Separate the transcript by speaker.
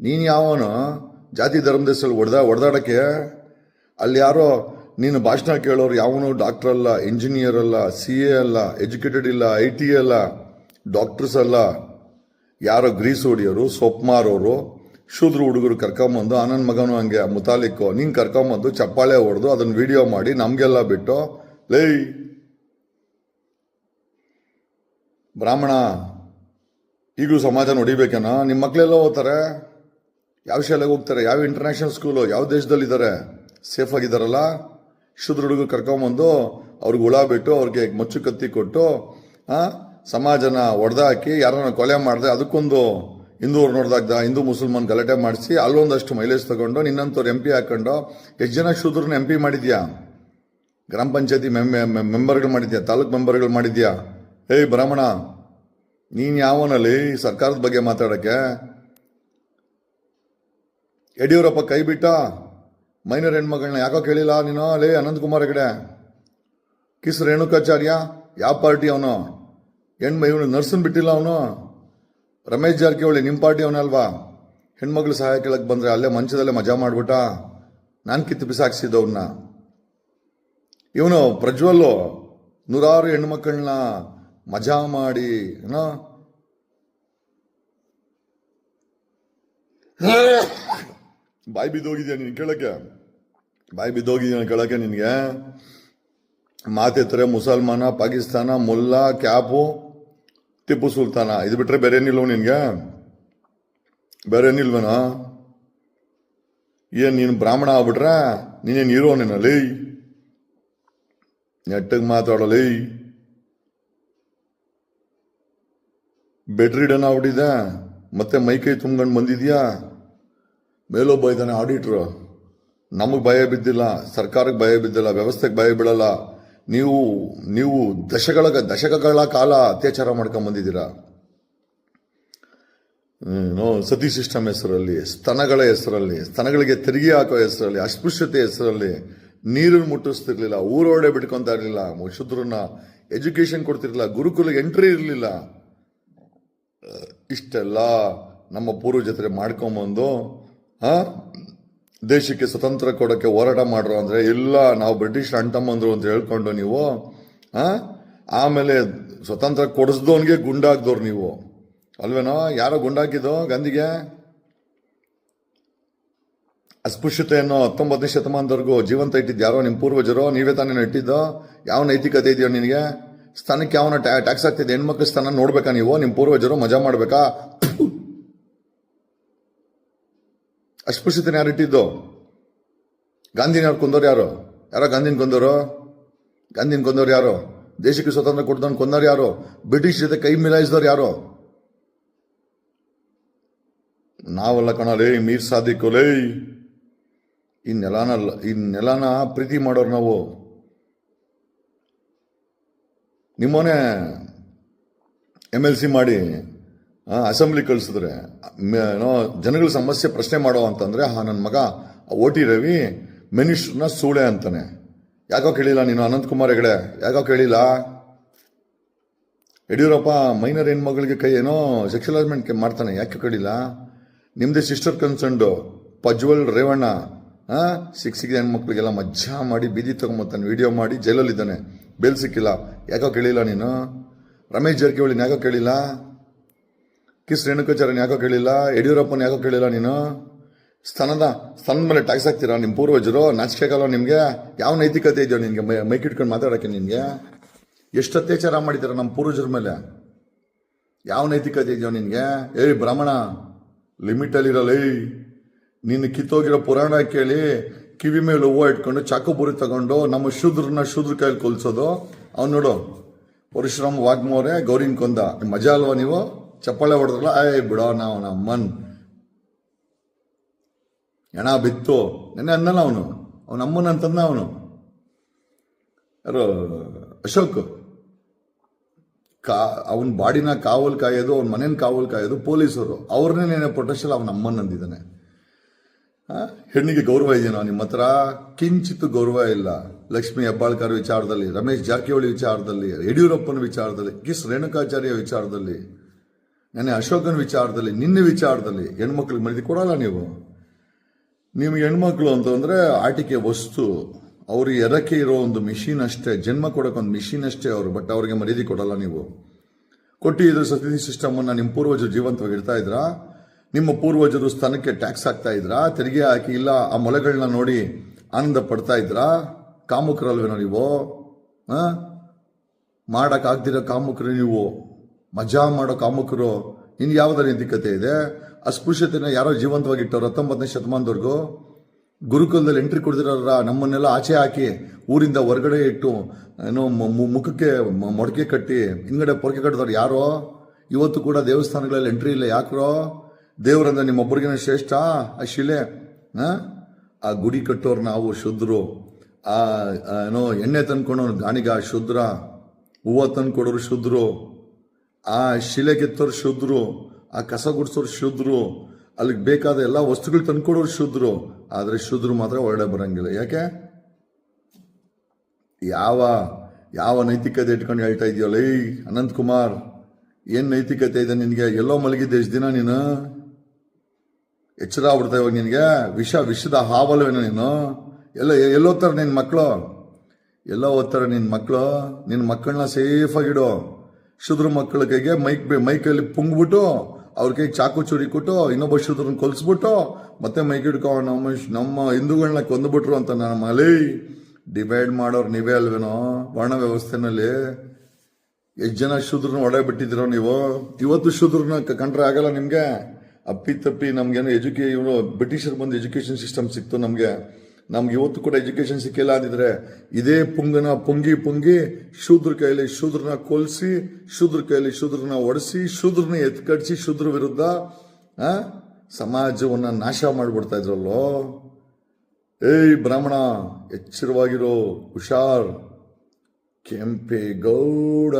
Speaker 1: ನೀನು ಯಾವನು ಜಾತಿ ಧರ್ಮದ ಸಲ ಹೊಡೆದ ಒಡೆದಾಡೋಕ್ಕೆ ಅಲ್ಲಿ ಯಾರೋ, ನೀನು ಭಾಷಣ ಕೇಳೋರು ಯಾವನು ಡಾಕ್ಟರ್ ಅಲ್ಲ ಇಂಜಿನಿಯರ್ ಅಲ್ಲ ಸಿ ಎ ಅಲ್ಲ ಎಜುಕೇಟೆಡ್ ಇಲ್ಲ ಐ ಟಿ ಅಲ್ಲ ಡಾಕ್ಟರ್ಸ್ ಅಲ್ಲ. ಯಾರೋ ಗ್ರೀಸ್ ಹೊಡಿಯೋರು ಸೊಪ್ಪು ಮಾರೋರು ಶೂದ್ರ ಹುಡುಗರು ಕರ್ಕೊಂಬಂದು, ಆನಂದ್ ಮಗನು ಹಂಗೆ, ಮುತಾಲಿಕ್ಕು, ನೀನು ಕರ್ಕೊಂಬಂದು ಚಪ್ಪಾಳೆ ಹೊಡೆದು ಅದನ್ನ ವಿಡಿಯೋ ಮಾಡಿ, ನಮಗೆಲ್ಲ ಬಿಟ್ಟು, ಲೈ, ಬ್ರಾಹ್ಮಣ ಈಗಲೂ ಸಮಾಜ ನೋಡಿಬೇಕೇನ ನಿಮ್ಮ ಮಕ್ಕಳೆಲ್ಲ ಓದ್ತಾರೆ. ಯಾವ ಶಾಲೆಗೆ ಹೋಗ್ತಾರೆ? ಯಾವ ಇಂಟರ್ನ್ಯಾಷನಲ್ ಸ್ಕೂಲು ಯಾವ ದೇಶದಲ್ಲಿದ್ದಾರೆ? ಸೇಫ್ ಆಗಿದ್ದಾರಲ್ಲ? ಶುದ್ರ ಹುಡುಗರು ಕರ್ಕೊಂಬಂದು ಅವ್ರಿಗೆ ಹುಳ ಬಿಟ್ಟು ಅವ್ರಿಗೆ ಮಚ್ಚು ಕತ್ತಿ ಕೊಟ್ಟು ಸಮಾಜನ ಹೊಡೆದಾಕಿ ಯಾರನ್ನ ಕೊಲೆ ಮಾಡಿದೆ ಅದಕ್ಕೊಂದು ಹಿಂದೂವ್ರು ನೋಡ್ದಾಗ್ದ ಹಿಂದೂ ಮುಸಲ್ಮಾನ್ ಗಲಾಟೆ ಮಾಡಿಸಿ ಅಲ್ಲೊಂದಷ್ಟು ಮೈಲೇಜ್ ತಗೊಂಡು ನಿನ್ನಂತವ್ರು ಎಂ ಪಿ ಹಾಕೊಂಡು ಎಷ್ಟು ಜನ ಶೂದ್ರನ್ನ ಎಂ ಪಿ ಮಾಡಿದ್ಯಾ? ಗ್ರಾಮ ಪಂಚಾಯತಿ ಮೆಂಬರ್ಗಳು ಮಾಡಿದ್ಯಾ? ತಾಲೂಕ್ ಮೆಂಬರ್ಗಳು ಮಾಡಿದ್ಯಾ? ಏಯ್ ಬ್ರಾಹ್ಮಣ ನೀನ್ ಯಾವನಲ್ಲಿ ಸರ್ಕಾರದ ಬಗ್ಗೆ ಮಾತಾಡಕ್ಕೆ? ಯಡಿಯೂರಪ್ಪ ಕೈ ಬಿಟ್ಟ? ಮೈನರ್ ಹೆಣ್ಮಗಳನ್ನ ಯಾಕೋ ಕೇಳಿಲ್ಲ ನೀನು? ಲೇ, ಅನಂತಕುಮಾರ್ ಹೆಗಡೆ. ಕಿಸ್ ರೇಣುಕಾಚಾರ್ಯ, ಯಾವ ಪಾರ್ಟಿ ಅವನು? ಹೆಣ್ಮ ಇವನು ನರ್ಸನ್ ಬಿಟ್ಟಿಲ್ಲ ಅವನು? ರಮೇಶ್ ಜಾರಕಿಹೊಳಿ ನಿಮ್ಮ ಪಾರ್ಟಿ ಅವನಲ್ವಾ ಹೆಣ್ಮಗಳು ಸಹಾಯ ಕೇಳಕ್ಕೆ ಬಂದ್ರೆ ಅಲ್ಲೇ ಮಂಚದಲ್ಲೇ ಮಜಾ ಮಾಡ್ಬಿಟ್ಟ? ನಾನು ಕಿತ್ತು ಬಿಸಾಕ್ಸಿದ್ದವ್ರನ್ನ ಇವನು ಪ್ರಜ್ವಲ್ಲು ನೂರಾರು ಹೆಣ್ಮಕ್ಳನ್ನ ಮಜಾ ಮಾಡಿ ಏನೋ ಬಾಯಿ ಬಿದ್ದೋಗಿದ್ಯಾ ನೀನು ಕೇಳಕ್ಕೆ? ಬಾಯಿ ಬಿದ್ದೋಗಿದ್ಯಾ ಕೇಳಕ್ಕೆ ನಿನಗೆ? ಮಾತೆತ್ತರೆ ಮುಸಲ್ಮಾನ, ಪಾಕಿಸ್ತಾನ, ಮುಲ್ಲಾ, ಕ್ಯಾಪು, ಟಿಪ್ಪು ಸುಲ್ತಾನ. ಇದು ಬಿಟ್ಟರೆ ಬೇರೆ ಏನಿಲ್ವ ನಿನ್ಗೆ? ಬೇರೆ ಏನಿಲ್ವೇನಾ? ಏನು ನೀನು ಬ್ರಾಹ್ಮಣ ಆಗ್ಬಿಟ್ರೆ? ನೀನೇನು ಹೀರೋನೇನಲ್ಲಿ ನೆಟ್ಟಗೆ ಮಾತಾಡಲಿ ಬೆಡ್ ರೀಡನ್ ಆಗ್ಬಿಟ್ಟಿದೆ ಮತ್ತೆ ಮೈಕೈ ತುಂಬ್ಕೊಂಡು ಬಂದಿದ್ಯಾ? ಮೇಲೊಬ್ಬ ಇದ್ದಾನೆ ಆಡಿಟ್ರು ನಮಗೆ ಭಯ ಬಿದ್ದಿಲ್ಲ ಸರ್ಕಾರಕ್ಕೆ ಭಯ ಬಿದ್ದಿಲ್ಲ, ವ್ಯವಸ್ಥೆಗೆ ಭಯ ಬಿಡಲ್ಲ. ನೀವು ನೀವು ದಶಗಳ ದಶಕಗಳ ಕಾಲ ಅತ್ಯಾಚಾರ ಮಾಡ್ಕೊಂಡ್ ಬಂದಿದ್ದೀರಾ? ಏನೋ ಸತಿ ಸಿಸ್ಟಮ್ ಹೆಸರಲ್ಲಿ, ಸ್ತನಗಳ ಹೆಸರಲ್ಲಿ, ಸ್ತನಗಳಿಗೆ ತೆರಿಗೆ ಹಾಕೋ ಹೆಸರಲ್ಲಿ, ಅಸ್ಪೃಶ್ಯತೆ ಹೆಸರಲ್ಲಿ ನೀರನ್ನು ಮುಟ್ಟಿಸ್ತಿರ್ಲಿಲ್ಲ ಊರೋಡೆ ಬಿಟ್ಕೊಂತ ಇರಲಿಲ್ಲ ಶುದ್ರನ್ನ ಎಜುಕೇಶನ್ ಕೊಡ್ತಿರ್ಲಿಲ್ಲ ಗುರುಕುಲಿಗೆ ಎಂಟ್ರಿ ಇರಲಿಲ್ಲ. ಇಷ್ಟೆಲ್ಲ ನಮ್ಮ ಪೂರ್ವಜತೆ ಮಾಡ್ಕೊಂಬಂದು ಆ ದೇಶಕ್ಕೆ ಸ್ವತಂತ್ರ ಕೊಡೋಕ್ಕೆ ಹೋರಾಟ ಮಾಡ್ರು ಅಂದರೆ ಇಲ್ಲ ನಾವು ಬ್ರಿಟಿಷ್ ಅಂಟಮ್ಮಂದ್ರು ಅಂತ ಹೇಳ್ಕೊಂಡು ನೀವು ಆಮೇಲೆ ಸ್ವತಂತ್ರ ಕೊಡಿಸ್ದವನಿಗೆ ಗುಂಡಾಕ್ದವ್ರು ನೀವು. ಅಲ್ವೇನೋ? ಯಾರೋ ಗುಂಡಾಕಿದ್ದು ಗಾಂಧಿಗೆ? ಅಸ್ಪೃಶ್ಯತೆಯನ್ನು ಹತ್ತೊಂಬತ್ತನೇ ಶತಮಾನದವರೆಗೂ ಜೀವಂತ ಇಟ್ಟಿದ್ದು ಯಾರೋ ನಿಮ್ಮ ಪೂರ್ವಜರು? ನೀವೇ ತಾನೇ ಇಟ್ಟಿದ್ದು? ಯಾವ ನೈತಿಕತೆ ಇದೆಯೋ ನಿನಗೆ? ಸ್ಥಾನಕ್ಕೆ ಯಾವನ ಟ್ಯಾಕ್ಸ್ ಆಗ್ತಿದೆ? ಹೆಣ್ಮಕ್ಳ ಸ್ಥಾನ ನೋಡ್ಬೇಕಾ ನೀವು? ನಿಮ್ಮ ಪೂರ್ವಜರು ಮಜಾ ಮಾಡ್ಬೇಕಾ? ಅಸ್ಪೃಶ್ಯತೆನ ಯಾರು ಇಟ್ಟಿದ್ದು ಗಾಂಧಿನ ಯಾರು? ಕೊಂದೋರು ಯಾರು? ಯಾರೋ ಗಾಂಧಿನ ಕೊಂದೋರು? ಗಾಂಧಿನ ಕೊಂದೋರು ಯಾರು? ದೇಶಕ್ಕೆ ಸ್ವತಂತ್ರ ಕೊಡ್ದವ್ನು ಕೊಂದವ್ರು ಯಾರು? ಬ್ರಿಟಿಷ್ ಜೊತೆ ಕೈ ಮಿಲಾಯಿಸಿದವ್ರು ಯಾರು? ನಾವಲ್ಲ ಕಣಲೇ ಮೀರ್ ಸಾದಿಕ್ಕೋಲೇ ಈ ನೆಲನ ಈ ನೆಲನ ಪ್ರೀತಿ ಮಾಡೋರು ನಾವು. ನಿಮ್ಮನೆ ಎಂ ಎಲ್ ಸಿ ಮಾಡಿ ಅಸೆಂಬ್ಲಿ ಕಳಿಸಿದ್ರೆ ಏನೋ ಜನಗಳ ಸಮಸ್ಯೆ ಪ್ರಶ್ನೆ ಮಾಡೋ ಅಂತಂದರೆ, ಹಾ ನನ್ನ ಮಗ ಓ ಟಿ ರವಿ ಮಿನಿಸ್ಟ್ರನ್ನ ಸೂಳೆ ಅಂತಾನೆ. ಯಾಕೋ ಕೇಳಿಲ್ಲ ನೀನು ಅನಂತಕುಮಾರ್ ಹೆಗಡೆ? ಯಾಕೋ ಕೇಳಿಲ್ಲ? ಯಡಿಯೂರಪ್ಪ, ಮೈನರ್ ಹೆಣ್ಮಗಳಿಗೆ ಕೈ ಏನೋ ಸೆಕ್ಷುಲ್ ಹಸ್ಮೆಂಟ್ ಮಾಡ್ತಾನೆ. ಯಾಕೆ ಕೇಳಿಲ್ಲ? ನಿಮ್ಮದೇ ಸಿಸ್ಟರ್ ಕನ್ಸಂಡು ಪಜ್ವಲ್ ರೇವಣ್ಣ. ಹಾಂ ಸಿಕ್ ಸಿಕ್ಕ ಹೆಣ್ಮಕ್ಳಿಗೆಲ್ಲ ಮಜ್ಜಾ ಮಾಡಿ ಬೀದಿ ತಗೊಂಬತ್ತಾನೆ. ವಿಡಿಯೋ ಮಾಡಿ ಜೈಲಲ್ಲಿದ್ದಾನೆ. ಬೇಲ್ ಸಿಕ್ಕಿಲ್ಲ. ಯಾಕೋ ಕೇಳಿಲ್ಲ ನೀನು? ರಮೇಶ್ ಜಾರಕಿಹೊಳಿನ ಯಾಕೋ ಕೇಳಿಲ್ಲ? ಕಿಸ್ ರೇಣುಕಾಚಾರ್ಯನ ಯಾಕೋ ಕೇಳಿಲ್ಲ, ಯಡಿಯೂರಪ್ಪನ ಯಾಕೋ ಕೇಳಿಲ್ಲ ನೀನು? ಸ್ಥಾನದ ಮೇಲೆ ಟ್ಯಾಕ್ಸ್ ಹಾಕ್ತೀರಾ ನಿಮ್ಮ ಪೂರ್ವಜರು? ನಾಚಿಕೆ ಆಗಲ್ಲ ನಿಮಗೆ? ಯಾವ ನೈತಿಕತೆ ಇದೆಯೋ ನಿನಗೆ ಮೈ, ಮೈಕ್ ಇಟ್ಕೊಂಡು ಮಾತಾಡೋಕ್ಕೆ ನಿನಗೆ? ಎಷ್ಟು ಅತ್ಯಾಚಾರ ಮಾಡಿದ್ದೀರಾ ನಮ್ಮ ಪೂರ್ವಜರ ಮೇಲೆ? ಯಾವ ನೈತಿಕತೆ ಇದೆಯೋ ನಿನಗೆ? ಏಯ್ ಬ್ರಾಹ್ಮಣ ಲಿಮಿಟಲ್ಲಿರಲ್ಲ ಏಯ್. ನಿನ್ನ ಕಿತ್ತೋಗಿರೋ ಪುರಾಣ ಕೇಳಿ, ಕಿವಿ ಮೇಲೆ ಹೂವು ಇಟ್ಕೊಂಡು ಚಾಕು ಬುರಿ ತಗೊಂಡು ನಮ್ಮ ಶೂದ್ರನ್ನ ಶೂದ್ರ ಕೈಯಲ್ಲಿ ಕೊಲ್ಸೋದು. ಅವ್ನು ನೋಡು, ಪರಶುರಾಮ್ ವಾಗ್ಮೋರೆ ಗೌರಿನ ಕೊಂದ. ಮಜಾ ಅಲ್ವಾ ನೀವು? ಚಪ್ಪಾಳೆ ಹೊಡೆದ್ರಲ್ಲ, ಏಯ್ ಬಿಡೋ ನಾವು ನಮ್ಮನ್. ಹೆಣ ಬಿತ್ತು. ನೆನ್ನೆ ಅನ್ನಲ್ಲ ಅವನು. ಅವನ ಅಮ್ಮನ ಅಂತಂದ ಅವನು. ಯಾರು? ಅಶೋಕ್. ಕಾ, ಅವನ ಬಾಡಿನ ಕಾವಲ್ ಕಾಯೋದು, ಅವನ ಮನೇನ ಕಾವಲ್ ಕಾಯೋದು ಪೊಲೀಸರು. ಅವ್ರನ್ನೇ ನೆನೆ ಪೊಟೆಷಲ್ ಅವನ ಅಮ್ಮನ ಅಂದಿದ್ದಾನೆ. ಹೆಣ್ಣಿಗೆ ಗೌರವ ಇದೆಯಾ ನಿಮ್ಮ ಹತ್ರ ಕಿಂಚಿತ್ತು ಗೌರವ ಇಲ್ಲ. ಲಕ್ಷ್ಮಿ ಹೆಬ್ಬಾಳ್ಕರ್ ವಿಚಾರದಲ್ಲಿ, ರಮೇಶ್ ಜಾರಕಿಹೊಳಿ ವಿಚಾರದಲ್ಲಿ, ಯಡಿಯೂರಪ್ಪನ ವಿಚಾರದಲ್ಲಿ ಕಿಸ್ ರೇಣುಕಾಚಾರ್ಯ ವಿಚಾರದಲ್ಲಿ. ನೆನ್ನೆ ಅಶೋಕನ ವಿಚಾರದಲ್ಲಿ, ನಿನ್ನ ವಿಚಾರದಲ್ಲಿ ಹೆಣ್ಮಕ್ಳಿಗೆ ಮರ್ಯಾದೆ ಕೊಡಲ್ಲ ನೀವು. ನಿಮ್ಗೆ ಹೆಣ್ಮಕ್ಳು ಅಂತಂದ್ರೆ ಆಟಿಕೆ ವಸ್ತು, ಅವರು ಎರಕೆ ಇರೋ ಒಂದು ಮಿಷಿನ್ ಅಷ್ಟೇ, ಜನ್ಮ ಕೊಡೋಕ್ಕೊಂದು ಮಿಷಿನ್ ಅಷ್ಟೇ ಅವರು ಬಟ್ ಅವ್ರಿಗೆ ಮರ್ಯಾದೆ ಕೊಡಲ್ಲ ನೀವು. ಕೊಟ್ಟು ಇದು ಸತಿ ಸಿಸ್ಟಮನ್ನು ನಿಮ್ಮ ಪೂರ್ವಜರು ಜೀವಂತವಾಗಿ ಇಡ್ತಾ ಇದ್ರಾ? ನಿಮ್ಮ ಪೂರ್ವಜರು ಸ್ತನಕ್ಕೆ ಟ್ಯಾಕ್ಸ್ ಹಾಕ್ತಾ ಇದ್ರಾ? ತೆರಿಗೆ ಹಾಕಿ ಇಲ್ಲ, ಆ ಮೊಲೆಗಳನ್ನ ನೋಡಿ ಆನಂದ ಪಡ್ತಾ ಇದ್ರಾ? ಕಾಮುಕರಲ್ವೇನೋ ನೀವು? ಹಾಂ? ಮಾಡೋಕ್ಕಾಗ್ದಿರೋ ಕಾಮುಕರು ನೀವು. ಮಜಾ ಮಾಡೋ ಕಾಮುಕರು ಇನ್ ಯಾವ್ದಾರ ನೈತಿಕತೆ ಇದೆ. ಅಸ್ಪೃಶ್ಯತೆನ ಯಾರೋ ಜೀವಂತವಾಗಿ ಇಟ್ಟವ್ರು ಹತ್ತೊಂಬತ್ತನೇ ಶತಮಾನದವರೆಗೂ ಗುರುಕುಲದಲ್ಲಿ ಎಂಟ್ರಿ ಕೊಡ್ದಿರೋರ ನಮ್ಮನ್ನೆಲ್ಲ ಆಚೆ ಹಾಕಿ ಊರಿಂದ ಹೊರಗಡೆ ಇಟ್ಟು, ಏನೋ ಮುಖಕ್ಕೆ ಮೊಡಕೆ ಕಟ್ಟಿ ಹಿಂಗಡೆ ಪೊರಕೆ ಕಟ್ಟಿದವ್ರು ಯಾರೋ? ಇವತ್ತು ಕೂಡ ದೇವಸ್ಥಾನಗಳಲ್ಲಿ ಎಂಟ್ರಿ ಇಲ್ಲ ಯಾಕ್ರೋ? ದೇವರಂದ್ರೆ ನಿಮ್ಮೊಬ್ಬರಿಗಿನ ಶ್ರೇಷ್ಠ? ಆ ಶಿಲೆ ಆ? ಗುಡಿ ಕಟ್ಟೋರು ನಾವು ಶುದ್ಧರು ಆ ಏನೋ ಎಣ್ಣೆ ತಂದ್ಕೊಂಡವ್ರು ಗಾಣಿಗ ಶುದ್ರ. ಹೂವು ತಂದು ಕೊಡೋರು ಶುದ್ಧರು ಆ ಶಿಲೆ ಕೆತ್ತೋರು ಶುದ್ಧರು ಆ ಕಸ ಗುಡಿಸೋರು ಶುದ್ಧರು ಅಲ್ಲಿಗೆ ಬೇಕಾದ ಎಲ್ಲ ವಸ್ತುಗಳು ತಂದ್ಕೊಡೋರು ಶುದ್ಧರು ಆದರೆ ಶುದ್ಧರು ಮಾತ್ರ ಹೊರಡೆ ಬರಂಗಿಲ್ಲ. ಯಾಕೆ? ಯಾವ ಯಾವ ನೈತಿಕತೆ ಇಟ್ಕೊಂಡು ಹೇಳ್ತಾ ಇದೆಯಲ್ಲ, ಏಯ್ ಅನಂತ್ ಕುಮಾರ್, ಏನು ನೈತಿಕತೆ ಇದೆ ನಿನಗೆ? ಎಲ್ಲೋ ಮಲಗಿದ್ದೆ ಎಷ್ಟು ದಿನ ನೀನು? ಎಚ್ಚರ ಆಗ್ಬಿಡ್ತಾ ಇವಾಗ ನಿನಗೆ? ವಿಷ, ವಿಷದ ಹಾವಲ್ವೇನೋ ನೀನು? ಎಲ್ಲ ಎಲ್ಲೋತ್ತಾರೆ ನಿನ್ನ ಮಕ್ಕಳು ಎಲ್ಲ ಓದ್ತಾರೆ ನಿನ್ನ ಮಕ್ಕಳು ನಿನ್ನ ಮಕ್ಕಳನ್ನ ಸೇಫ್ ಆಗಿಡು ಶುದ್ರ ಮಕ್ಕಳ ಕೈಗೆ ಮೈಕ್ ಮೈಕಲ್ಲಿ ಪುಂಗ್ಬಿಟ್ಟು ಅವ್ರ ಕೈಗೆ ಚಾಕು ಚೂರಿ ಕೊಟ್ಟು ಇನ್ನೊಬ್ಬ ಶುದ್ರನ್ ಕೊಲ್ಸ್ಬಿಟ್ಟು ಮತ್ತೆ ಮೈಕ್ ಹಿಡ್ಕೊ, ನಮ್ಮ ನಮ್ಮ ಹಿಂದೂಗಳನ್ನ ಕೊಂದ್ಬಿಟ್ರು ಅಂತ ನಾನು ಮಲೈ. ಡಿವೈಡ್ ಮಾಡೋರು ನೀವೇ ಅಲ್ವೇನೋ? ವರ್ಣ ವ್ಯವಸ್ಥೆನಲ್ಲಿ ಎಷ್ಟು ಜನ ಶೂದ್ರನ್ನ ಒಡೆ ಬಿಟ್ಟಿದ್ದೀರೋ ನೀವು? ಇವತ್ತು ಶೂದ್ರನ್ನ ಕ- ಕಂಡ್ರೆ ಆಗಲ್ಲ ನಿಮಗೆ? ಅಪ್ಪಿ ತಪ್ಪಿ ನಮ್ಗೇನು ಎಜುಕೇ, ಇವರು ಬ್ರಿಟಿಷರ್ ಬಂದು ಎಜುಕೇಶನ್ ಸಿಸ್ಟಮ್ ಸಿಕ್ತು ನಮ್ಗೆ. ನಮ್ಗೆ ಇವತ್ತು ಕೂಡ ಎಜುಕೇಶನ್ ಸಿಕ್ಕಿಲ್ಲ ಅಂದಿದ್ರೆ ಇದೇ ಪುಂಗನ ಪುಂಗಿ ಪುಂಗಿ ಶೂದ್ರ ಕೈಯಲ್ಲಿ ಶೂದ್ರನ ಕೊಲ್ಸಿ, ಶೂದ್ರ ಕೈಯಲ್ಲಿ ಶೂದ್ರನ ಒಡಿಸಿ, ಶೂದ್ರನ ಎತ್ಕಡಿಸಿ ಶೂದ್ರ ವಿರುದ್ಧ ಸಮಾಜವನ್ನ ನಾಶ ಮಾಡಿಬಿಡ್ತಾ ಇದ್ರಲ್ಲೋ? ಏಯ್ ಬ್ರಾಹ್ಮಣ, ಎಚ್ಚರವಾಗಿರೋ ಹುಷಾರ್, ಕೆಂಪೇಗೌಡ.